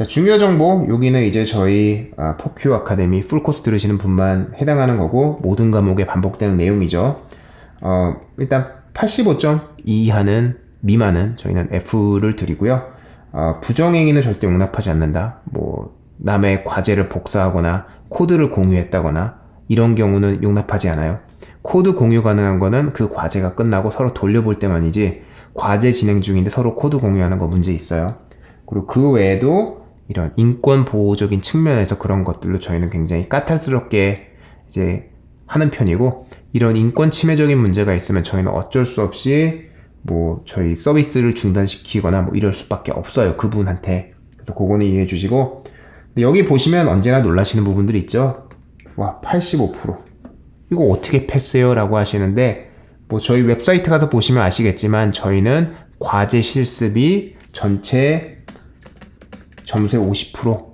자, 중요 정보, 여기는 이제 저희 아, 포큐 아카데미 풀코스 들으시는 분만 해당하는 거고, 모든 과목에 반복되는 내용이죠. 어, 일단 85점 이하는, 미만은 저희는 F를 드리고요. 어, 부정행위는 절대 용납하지 않는다. 뭐, 남의 과제를 복사하거나, 코드를 공유했다거나, 이런 경우는 용납하지 않아요. 코드 공유 가능한 거는 그 과제가 끝나고 서로 돌려볼 때만이지, 과제 진행 중인데 서로 코드 공유하는 거 문제 있어요. 그리고 그 외에도 이런 인권 보호적인 측면에서 그런 것들로 저희는 굉장히 까탈스럽게 이제 하는 편이고 이런 인권 침해적인 문제가 있으면 저희는 어쩔 수 없이 뭐 저희 서비스를 중단시키거나 뭐 이럴 수밖에 없어요 그분한테. 그래서 그거는 이해해 주시고. 여기 보시면 언제나 놀라시는 부분들이 있죠. 와 85% 이거 어떻게 패스해요? 라고 하시는데 뭐 저희 웹사이트 가서 보시면 아시겠지만 저희는 과제 실습이 전체 점수의 50%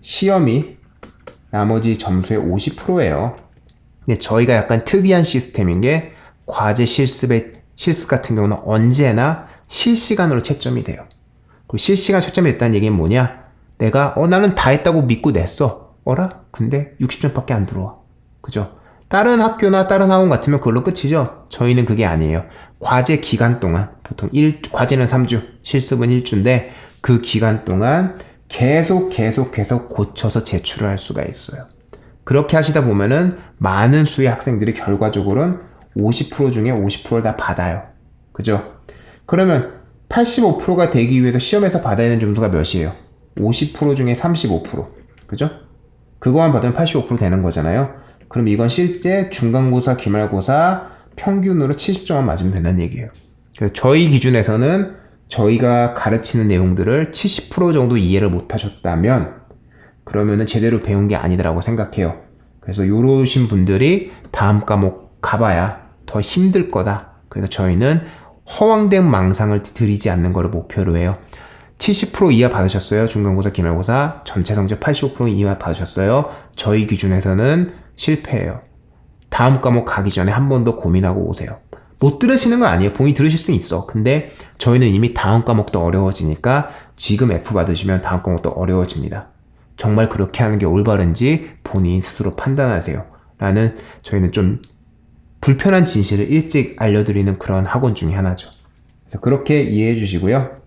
시험이 나머지 점수의 50%예요. 근데 저희가 약간 특이한 시스템인 게 과제 실습의 실습 같은 경우는 언제나 실시간으로 채점이 돼요. 그리고 실시간 채점이 됐다는 얘기는 뭐냐? 내가 어 나는 다 했다고 믿고 냈어. 어라? 근데 60점밖에 안 들어와. 그죠? 다른 학교나 다른 학원 같으면 그걸로 끝이죠. 저희는 그게 아니에요. 과제 기간 동안 보통 1 과제는 3주, 실습은 1주인데 그 기간 동안 계속 계속 계속 고쳐서 제출을 할 수가 있어요. 그렇게 하시다 보면은 많은 수의 학생들이 결과적으로는 50% 중에 50%를 다 받아요. 그죠? 그러면 85%가 되기 위해서 시험에서 받아야 되는 점수가 몇이에요? 50% 중에 35%. 그죠? 그거만 받으면 85% 되는 거잖아요. 그럼 이건 실제 중간고사, 기말고사 평균으로 70점만 맞으면 된다는 얘기예요. 그래서 저희 기준에서는 저희가 가르치는 내용들을 70% 정도 이해를 못 하셨다면 그러면은 제대로 배운 게 아니더라고 생각해요. 그래서 요러신 분들이 다음 과목 가봐야 더 힘들 거다. 그래서 저희는 허황된 망상을 드리지 않는 거를 목표로 해요. 70% 이하 받으셨어요. 중간고사, 기말고사 전체 성적 85% 이하 받으셨어요. 저희 기준에서는 실패예요. 다음 과목 가기 전에 한 번 더 고민하고 오세요. 못 들으시는 건 아니에요. 본인이 들으실 수 있어. 근데 저희는 이미 다음 과목도 어려워지니까 지금 F 받으시면 다음 과목도 어려워집니다. 정말 그렇게 하는 게 올바른지 본인 스스로 판단하세요. 라는 저희는 좀 불편한 진실을 일찍 알려드리는 그런 학원 중에 하나죠. 그래서 그렇게 이해해 주시고요.